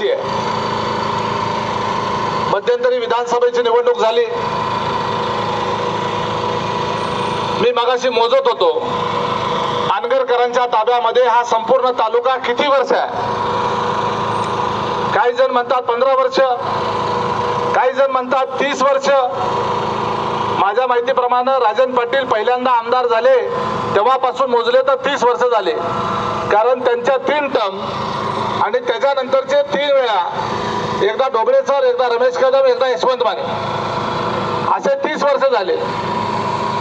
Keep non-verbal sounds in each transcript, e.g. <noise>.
आहे. मध्यंतरी विधानसभेची निवडणूक झाली. मी मगाशी मोजत होतो. अनगरकरांच्या ताब्यामध्ये हा संपूर्ण तालुका किती वर्ष आहे? काही जण म्हणतात पंधरा वर्ष. काही जण म्हणतात तीस वर्ष. माझ्या माहितीप्रमाणे राजन पाटील पहिल्यांदा आमदार झाले तेव्हापासून मोजले तर तीस वर्ष झाले. कारण त्यांच्या तीन टर्म आणि त्याच्यानंतरचे तीन वेळा एकदा डोबळे सर एकदा रमेश कदम एकदा यशवंत माने. असे तीस वर्ष झाले.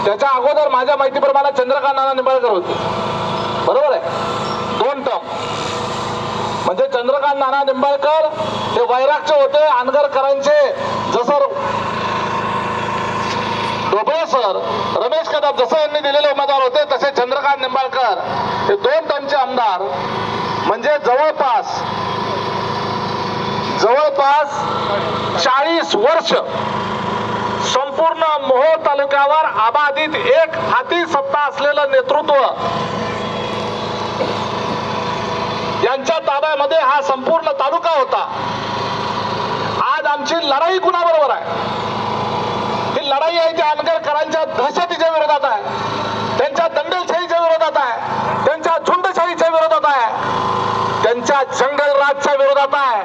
त्याच्या अगोदर माझ्या माहितीप्रमाणे चंद्रकांत नाना निंबाळकर होते. बरोबर आहे? दोन टर्म म्हणजे चंद्रकांत नाना निंबाळकर हे वैरागचे होते आनगरकरांचे जसं डोबळे सर रमेश कदम जसं यांनी दिलेले उमेदवार होते तसे चंद्रकांत निंबाळकर हे दोन टर्मचे आमदार. म्हणजे जवळपास जवळपास चाळीस वर्ष संपूर्ण मोहोळ तालुक्यावर अबाधित एक हाती सत्ता असलेलं नेतृत्व यांच्या ताब्यामध्ये हा संपूर्ण तालुका होता. आज आमची लढाई कुणाबरोबर आहे? लढाई दहशतीच्या विरोधात आहे. त्यांच्या दंगलशाहीच्या विरोधात आहे. त्यांच्या झुंडशाहीच्या विरोधात आहे. त्यांच्या जंगलराजच्या विरोधात आहे.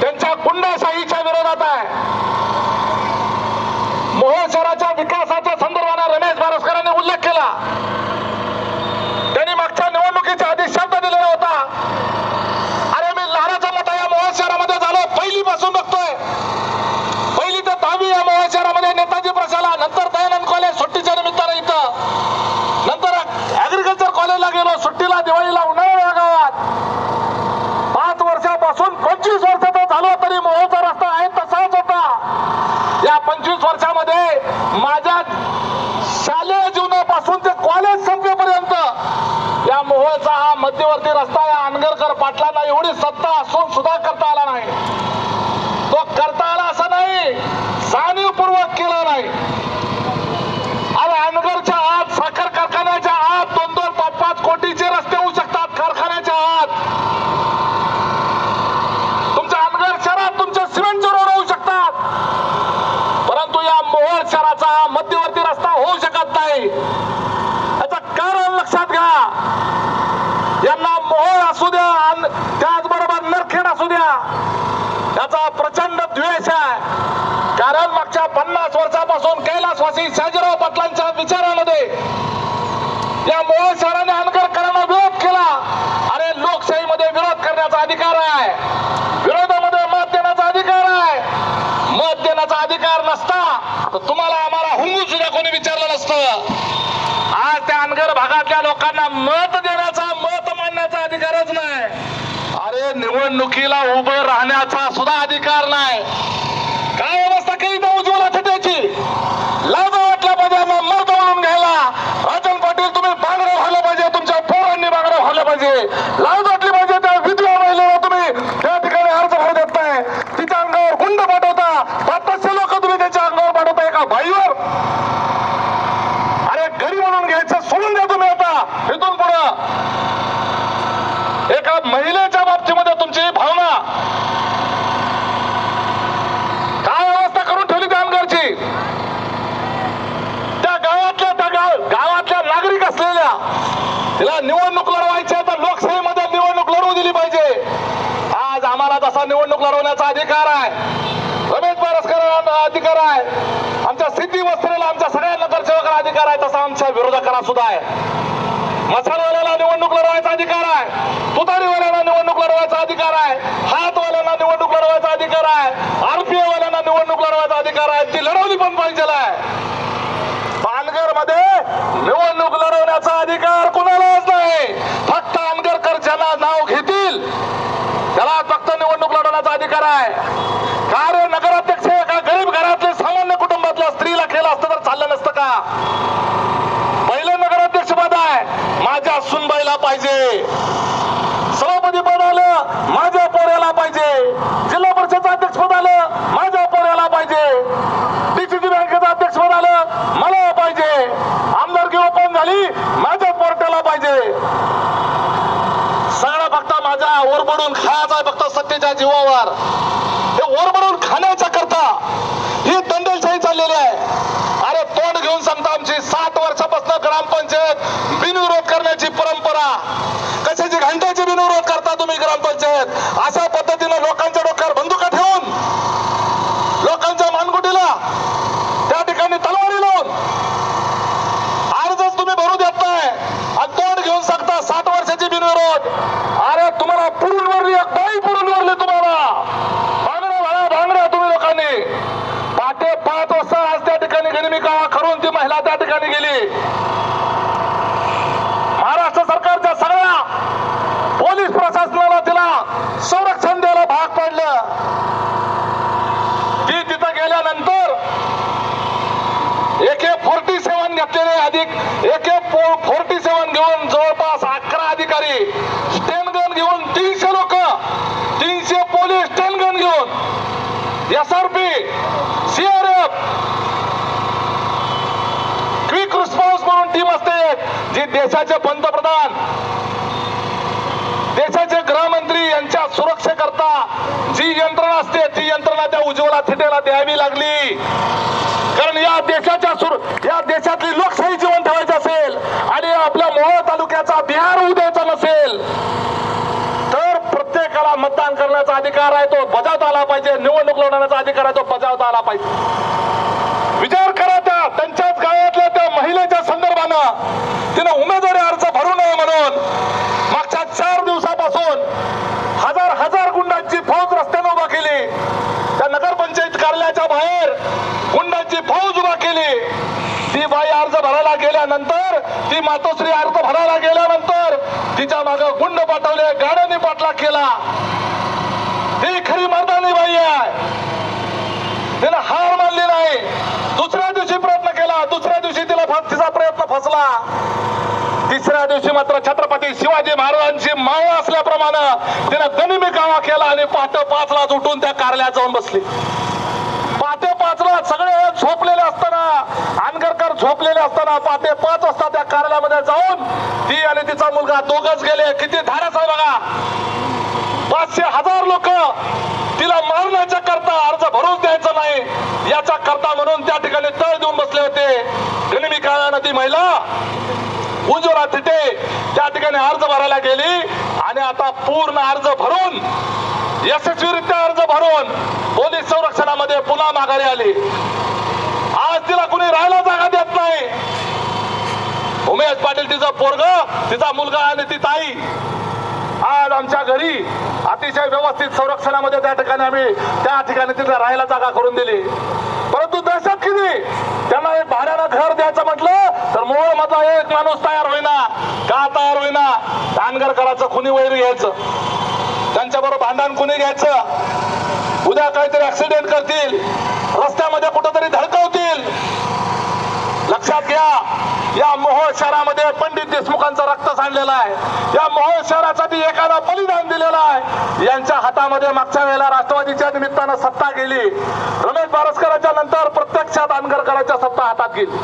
त्यांच्या गुंडाशाहीच्या विरोधात आहे. मोहोळ शहराच्या विकासाच्या संदर्भाने रमेश बारसकरांनी उल्लेख केला. त्यांनी मागच्या निवडणुकीच्या आधी शब्द दिलेला होता. अरे मी लहानाचा मोठा या मोहोळ शहरामध्ये झालो. पहिलीपासून बघतो पहिली तर दहावी या मोहोळ शहरामध्ये नेताजी प्रशाला नंतर दयानंद कॉलेज सुट्टीच्या निमित्तानं इथं नंतर ऍग्रिकल्चर कॉलेजला गेलो सुट्टीला दिवाळीला उन्हाळा या गावात पाच वर्षापासून पंचवीस वर्ष तर झालो तरी मोहोळचा रस्ता आहे तसाच होता या पंचवीस वर्षामध्ये माझ्या शालेय जीवनापासून ते कॉलेज संपेपर्यंत या मोहोळचा हा मध्यवर्ती रस्ता या अनगरकर पाटलांना एवढी सत्ता असून सुद्धा करता आला नाही. तो करता आला असं नाही जाणीवपूर्वक केला नाही. अरे अनगरच्या आत साखर कारखान्याच्या आत दोन दोन पाच पाच कोटीचे रस्ते होऊ शकतात कारखान्याच्या आत. तुमच्या अनगर शहरात तुमच्या सिमेंटचे रोड होऊ शकतात. परंतु या मोहोळ शहराचा हा मध्यवर्ती रस्ता होऊ शकत नाही याचं कारण लक्षात घ्या यांना मोहोळ असू द्या अन त्याचबरोबर नरखेड असू द्या. याचा प्रचंड द्वेष आहे. कारण मागच्या पन्नास वर्षापासून कैलासवासी शाजीराव पाटलांच्या विचारामध्ये या मोहोळ शहराने अनगरकरांना विरोध केला. अरे लोकशाहीमध्ये विरोध करण्याचा अधिकार आहे. विरोधामध्ये मत देण्याचा अधिकार आहे. मत देण्याचा अधिकार नसता. तर तुम्हाला आम्हाला हुंगू सुद्धा कोणी विचारलं नसतं. आज त्या अनगर भागातल्या लोकांना मत देण्याचा मत मांडण्याचा अधिकारच नाही. अरे निवडणुकीला उभं राहण्याचा सुद्धा अधिकार नाही. काय अवस्था केली त्या उज्ज्वला त्याची लाज वाटला पाहिजे मग म्हणून घ्यायला. राजन पाटील तुम्ही बांगड्या व्हायला पाहिजे तुमच्या पोरांनी बांगड्या व्हायला पाहिजे. लाज वाटली पाहिजे त्या विधवा महिलेला तुम्ही त्या ठिकाणी अर्ज भरू देत नाही तिच्या अंगावर गुंड पाठवता पाचशे लोक तुम्ही त्याच्या अंगावर पाठवता एका बाईवर अरे घरी म्हणून घ्यायचं सोडून द्या तुम्ही आता इथून पुढं एका महिलेच्या बाबतीमध्ये तुमची ही भावना काय अवस्था करून ठेवली त्या अंगारची त्या गावातल्या त्या गाव गावातल्या नागरिक असलेल्या तिला निवडणूक लढवायची आहे तर लोकशाहीमध्ये निवडणूक लढवू दिली पाहिजे. आज आम्हाला तसा निवडणूक लढवण्याचा अधिकार आहे. रमेश बारसकरांना अधिकार आहे. आमच्या सिद्धी वस्त्रेला आमच्या सगळ्या नगरसेवकांना अधिकार आहे तसा आमच्या विरोधकांना सुद्धा आहे. मसालवाल्याला निवडणूक लढवायचा अधिकार आहे. तुतारीवाल्याला निवडणूक लढवायचा अधिकार आहे. हातवाल्यांना निवडणूक लढवायचा अधिकार आहे. आरपीए वाल्यांना निवडणूक लढवायचा अधिकार आहे. ती लढवली पण पाहिजे आहे पालघरमध्ये निवडणूक लढवण्याचा अधिकार कुणालाच नाही फक्त आंबेडकर ज्यांना नाव घेतील त्याला फक्त निवडणूक लढवण्याचा अधिकार आहे का रे नगराध्यक्ष एका गरीब घरातले सामान्य कुटुंबातल्या स्त्रीला केलं असतं तर चाललं नसतं का? पहिलं नगराध्यक्ष पद आहे. माझ्या सुनबाईला पाहिजे सभापती पद आलं माझ्या पोऱ्याला पाहिजे जिल्हा परिषदचं अध्यक्ष पद आलं माझ्या पोऱ्याला पाहिजे डीसीसी बँकेचं अध्यक्ष पद आलं मला पाहिजे आमदारकी ओपन झाली माझ्या पोरट्याला पाहिजे सगळं फक्त माझ्या ओरबडून खायचा फक्त सत्तेच्या जीवावर. हे ओरबडून खाण्याच्या करता ही दंडेलशाही चाललेली आहे. अरे तोंड घेऊन सांगता आमची सात वर्षापासून ग्रामपंचायत बिनविरोध करण्याची परंपरा. कशाची घंट्याची बिनविरोध करता तुम्ही ग्रामपंचायत? अशा पद्धतीनं लोकांच्या डोक्यावर बंदुका ठेवून लोकांच्या मानगुटीला त्या ठिकाणी तलवारी लावून अर्जच तुम्ही भरू देत नाही आणि तोंड घेऊन सांगता साठ वर्षाची बिनविरोध अरे तुम्हाला पुरून वरली एक बाई पुरून वरली तुम्हाला भांगड्या भरा भांगड्या तुम्ही लोकांनी पहाटे पाच वाजता आज त्या ठिकाणी गनिमी कावा करून ती महिला त्या ठिकाणी गेली. महाराष्ट्र सरकारच्या सगळ्या पोलीस प्रशासनाला तिला संरक्षण द्यायला भाग पडलं. ती तिथं गेल्यानंतर एके फोर्टी सेवन घेतलेले अधिक एके फोर्टी सेवन घेऊन जवळपास अकरा अधिकारी स्टेन गन घेऊन तीनशे लोक तीनशे पोलीस स्टेन गन घेऊन एस आर जे देशाचे पंतप्रधान देशाचे गृहमंत्री यांच्या सुरक्षेकरता जी यंत्रणा असते ती यंत्रणा त्या उज्ज्वला थिटेला द्यावी लागली. कारण या देशाच्या सुर या देशातली लोकशाही जीवन ठेवायची असेल आणि आपल्या मोहोळ तालुक्याचा बिहार उद्यायचा नसेल तर प्रत्येकाला मतदान करण्याचा अधिकार आहे तो बजावता आला पाहिजे निवडणूक लढवण्याचा अधिकार आहे तो बजावता आला पाहिजे. विचार करा त्या त्यांच्याच गावातल्या त्या महिलेच्या संदर्भानं तिनं उमेदवारी अर्ज भरू नये म्हणून मागच्या चार दिवसापासून हजार हजार गुंडांची फौज रस्त्याने उभा केली त्या नगरपंचायत बाहेर गुंडांची फौज उभा केली. ती बाई अर्ज भरायला गेल्यानंतर ती मातोश्री अर्ज भरायला गेल्यानंतर तिच्या माग गुंड पाठवले गाड्यांनी पाठला केला. ती खरी मर्दानी बाई आहे. तिला हार मानली नाही. दुसऱ्या दिवशी प्रयत्न केला. दुसऱ्या दिवशी तिला फ- प्रयत्न फसला. तिसऱ्या दिवशी मात्र छत्रपती शिवाजी महाराजांची माळ असल्याप्रमाणे तिनं गनिमी गावा केला आणि पहाट पाच लाच उठून त्या कार्यालयात जाऊन बसली. पाचला सगळे झोपलेले असताना आनगरकर झोपलेले असताना पहाटे पाच वाजता त्या कार्यालयामध्ये जाऊन ती आणि तिचा मुलगा दोघच गेले. किती धाडस आहे बघा. पाचशे हजार लोक तिला मारण्याच्या करता अर्ज भरून द्यायचा नाही. याच्या करता म्हणून त्या बसले होते गनिमी काळानं ती महिला उज्ज्वला तिथे त्या ठिकाणी अर्ज भरायला गेली आणि आता पूर्ण अर्ज भरून यशस्वीरित्या अर्ज भरून पोलीस संरक्षणामध्ये पुन्हा माघारी आली. आज तिला कुणी राहायला जागा देत नाही. उमेश पाटील तिचा पोरग तिचा मुलगा आणि ती ताई. आज आमच्या घरी अतिशय व्यवस्थित संरक्षणामध्ये त्या ठिकाणी आम्ही त्या ठिकाणी तिला राहायला जागा करून दिली. परंतु दहशत किती त्यांना एक भाड्यानं घर द्यायचं म्हटलं तर मोळ मधला एक माणूस तयार होईना का तयार होईना? दानगर करायचं कुणी वैर घ्यायचं. त्यांच्याबरोबर भांडण कुणी घ्यायचं? उद्या काहीतरी ऍक्सिडेंट करतील. रस्त्यामध्ये कुठंतरी धडकवतील. लक्षात घ्या या मोहोळ शहरामध्ये पंडित देशमुखांचा रक्त सांडलेला आहे. या मोहोळ शहरासाठी एखादा बलिदान दिलेलं आहे. यांच्या हातामध्ये मागच्या वेळेला राष्ट्रवादीच्या निमित्तानं सत्ता गेली. रमेश बारसकरांच्या नंतर प्रत्यक्षात अनगरकरांच्या सत्ता हातात गेली.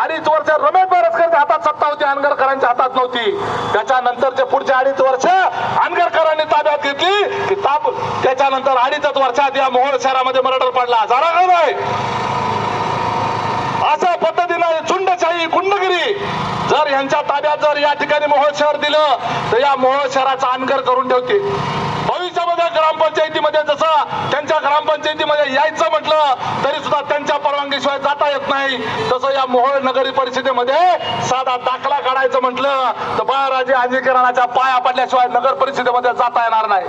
अडीच वर्ष रमेश बारसकरच्या हातात सत्ता होती अनगरकरांच्या हातात नव्हती. त्याच्यानंतरचे पुढचे अडीच वर्ष अनगरकरांनी ताब्यात घेतली की ताब त्याच्यानंतर अडीचच वर्षात या मोहोळ शहरामध्ये मर्डर पडला. जरा का नाही? अशा पद्धतीनं झुंडशाही गुंडगिरी जर यांच्या ताब्यात जर या ठिकाणी मोहोळ शहर दिलं तर या मोहोळ शहराचा अनकर करून ठेवते. भविष्यामध्ये ग्रामपंचायतीमध्ये जसं त्यांच्या ग्रामपंचायतीमध्ये यायचं म्हटलं तरी सुद्धा त्यांच्या परवानगीशिवाय जाता येत नाही. तसं या मोहोळ नगरी परिषदेमध्ये साधा दाखला काढायचं म्हटलं तर बाळराजे आंजेकरांच्या पाया पडल्याशिवाय नगर परिषदेमध्ये जाता येणार नाही.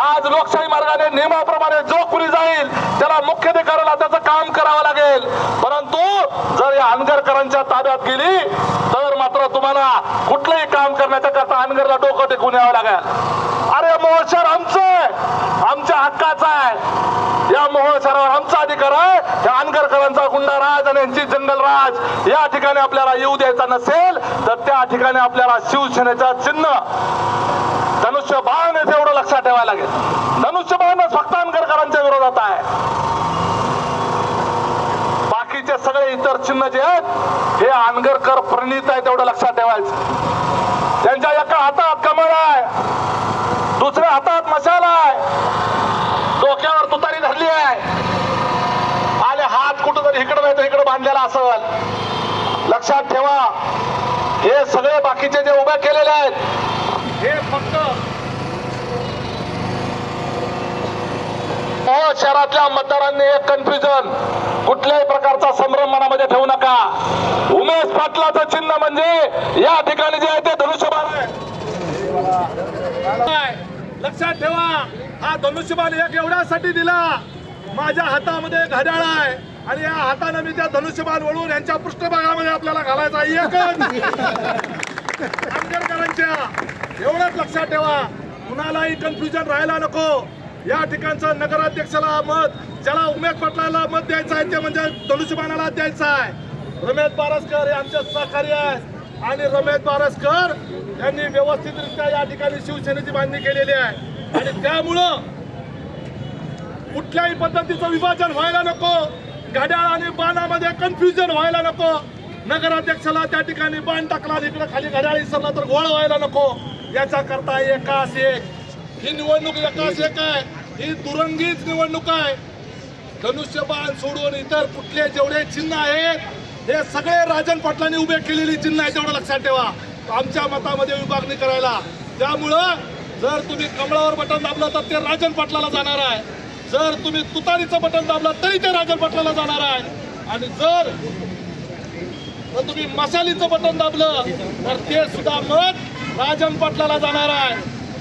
आज लोकशाही मार्गाने नियमाप्रमाणे जो कुणी जाईल. त्याला मुख्याधिकाऱ्याला त्याचं काम करावं लागेल. परंतु जर या अनगरकरांच्या ताब्यात गेली तर मात्र तुम्हाला कुठलंही काम करण्याच्या करता अनगरला डोकं टेकून यावं लागेल. अरे मोहोळ आमचं! आहे आमच्या हक्काचा आहे. या मोहोळ शहरावर आमचा अधिकार आहे. या अनगरकरांचा गुंडाराज आणि यांची जंगलराज या ठिकाणी आपल्याला येऊ द्यायचा नसेल तर त्या ठिकाणी आपल्याला शिवसेनेचा चिन्ह. धनुष्यबाण येथे एवढं लक्षात ठेवायला लागेल. धनुष्य बाणच फक्त अनगरकरांच्या विरोधात आहे. बाकीचे सगळे इतर चिन्ह जे आहेत हे अनगरकर प्रणित आहे तेवढं लक्षात ठेवायचं. त्यांच्या एका हातात कमळ आहे. दुसऱ्या हातात मशाला आहे. डोक्यावर तुतारी धरली आहे. आले हात कुठं तरी इकडं नाही तर इकडं बांधलेला असल. लक्षात ठेवा हे सगळे बाकीचे जे उभे केलेले आहेत हे फक्त हो, शहरातल्या मतदारांनी एक कन्फ्युजन कुठल्याही प्रकारचा संभ्रम मनामध्ये ठेवू नका. उमेश पाटलाचं चिन्ह म्हणजे या ठिकाणी जे आहे ते धनुष्यबाण आहे. लक्षात ठेवा हा धनुष्यबाण एक एवढ्यासाठी दिला. माझ्या हातामध्ये घड्याळ आहे आणि या हाताने मी त्या धनुष्यबाण वळून यांच्या पृष्ठभागामध्ये आपल्याला घालायचा एकच. <laughs> आंबेडकरांच्या. एवढंच लक्षात ठेवा. कुणालाही कन्फ्युजन राहायला नको. या ठिकाणचं नगराध्यक्षाला मत ज्याला उमेश पाटलाला मत द्यायचं आहे ते म्हणजे धनुष्यबाणाला द्यायचं आहे. रमेश बारसकर हे आमचे सहकारी आहेत. आणि रमेश बारसकर यांनी व्यवस्थितरित्या या ठिकाणी शिवसेनेची बांधणी केलेली आहे. आणि त्यामुळं कुठल्याही पद्धतीचं विभाजन व्हायला नको घड्याळ आणि बाणामध्ये कन्फ्युजन व्हायला नको. नगराध्यक्षाला त्या ठिकाणी बाण टाकला इकडे खाली घड्याळ इसरला तर गोळ व्हायला नको. याचा करता एकास एक. ही निवडणूक एकास एक आहे. ही दुरंगीच निवडणूक आहे. धनुष्यबाण सोडून इतर कुठले जेवढे चिन्ह आहेत हे सगळे राजन पाटलांनी उभे केलेली चिन्ह आहे तेवढं लक्षात ठेवा. आमच्या मतामध्ये विभागणी करायला. त्यामुळं जर तुम्ही कमळावर बटन दाबलं तर ते राजन पाटलाला जाणार आहे. जर तुम्ही तुतारीचं बटन दाबलं तरी ते राजन पाटलाला जाणार आहे. आणि जर तुम्ही मसालीचं बटन दाबलं तर ते सुद्धा मत राजन पाटलाला जाणार आहे.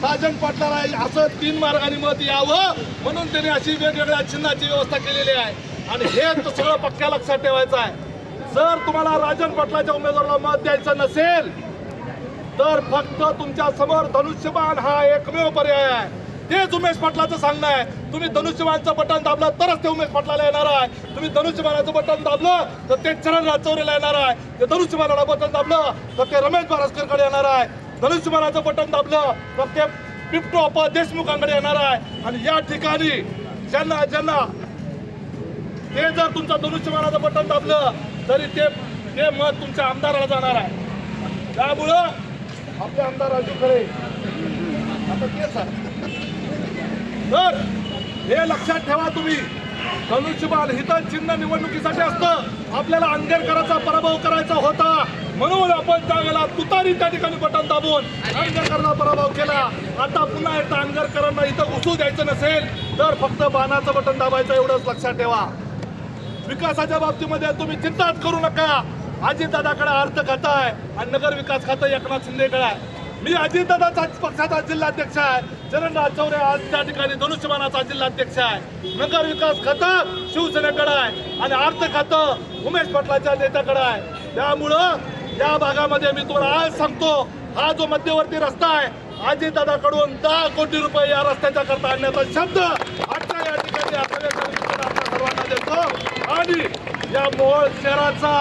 राजन पाटलाला असं तीन मार्गाने मत यावं म्हणून त्यांनी अशी वेगवेगळ्या चिन्हाची व्यवस्था केलेली आहे. आणि हे सगळं पक्क्या लक्षात ठेवायचं आहे. जर तुम्हाला राजन पाटलाच्या उमेदवाराला मत द्यायचं नसेल तर फक्त तुमच्यासमोर धनुष्यबाण हा एकमेव पर्याय आहे. तेच उमेश पाटलाचं सांगणं आहे. तुम्ही धनुष्यबाणचं बटन दाबलं तरच ते उमेश पाटलाला येणार आहे. तुम्ही धनुष्यबाणाचं बटन दाबलं तर ते चरण चौरेला येणार आहे. ते धनुष्यबाणाला बटन दाबलं तर ते रमेश बारसकरकडे येणार आहे. धनुष्यबाणाचं बटन दाबलं तर ते बिपटू देशमुखांकडे येणार आहे. आणि या ठिकाणी ज्यांना ज्यांना ते जर तुमचं धनुष्यबाणाचं बटन दाबलं तरी ते ते मत तुमच्या आमदाराला जाणार आहे. त्यामुळं आपले आमदार राजू खरे. आता तेच तर हे लक्षात ठेवा तुम्ही. धनुष्यबाल हितन चिन्ह निवडणुकीसाठी असतं. आपल्याला अंगेरकरांचा पराभव करायचा होता. म्हणून आपण त्यावेळेला तुतारी त्या ठिकाणी बटन दाबून अंगेरकरांचा पराभव केला. आता पुन्हा एकदा अंगेरकरांना इथं घुसू द्यायचं नसेल तर फक्त बाणाचं बटन दाबायचं एवढंच लक्षात ठेवा. विकासाच्या बाबतीमध्ये तुम्ही चिंताच करू नका. अजितदादाकडे अर्थ खातं आहे आणि नगर विकास खातं एकनाथ शिंदेकडे आहे. मी अजितदादाचा पक्षाचा जिल्हाध्यक्ष आहे. चरणराज चौरे आज त्या ठिकाणी धनुष्यमानाचा जिल्हाध्यक्ष आहे. नगर विकास खातं शिवसेनेकडे आहे. आणि अर्थ खातं उमेश पटलाच्या नेत्याकडे आहे. त्यामुळं या भागामध्ये मी तुम्हाला आज सांगतो हा जो मध्यवर्ती रस्ता आहे अजितदादाकडून दहा कोटी रुपये या रस्त्याच्या करता आणण्याचा शब्द आजच्या या ठिकाणी सर्वांना देतो. आणि या मोहोळ शहराचा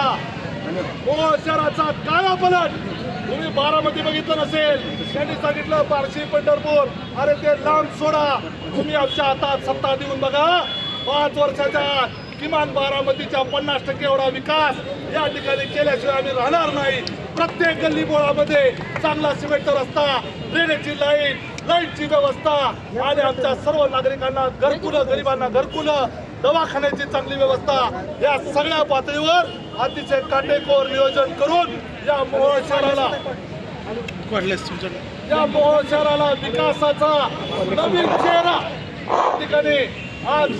मोहोळ शहराचा काळा पलट तुम्ही बारामती बघितलं नसेल. त्यांनी सांगितलं बारशी पंढरपूर अरे ते लांब सोडा. तुम्ही आमच्या हातात सत्ता देऊन बघा. पाच वर्षाच्या किमान बारामतीच्या पन्नास टक्के एवढा विकास या ठिकाणी केल्याशिवाय आम्ही राहणार नाही. प्रत्येक गल्ली बोळामध्ये चांगला सिमेंटचा रस्ता ड्रेनेजची लाईन लाईटची व्यवस्था आणि आमच्या सर्व नागरिकांना घरकुलं गरिबांना घरकुलं दवाखान्याची चांगली व्यवस्था या सगळ्या पातळीवर अतिशय काटेकोर नियोजन करून या मोहोळ शहराला या मोहोळ शहराला विकासाचा नवीन चेहरा ठिकाणी आज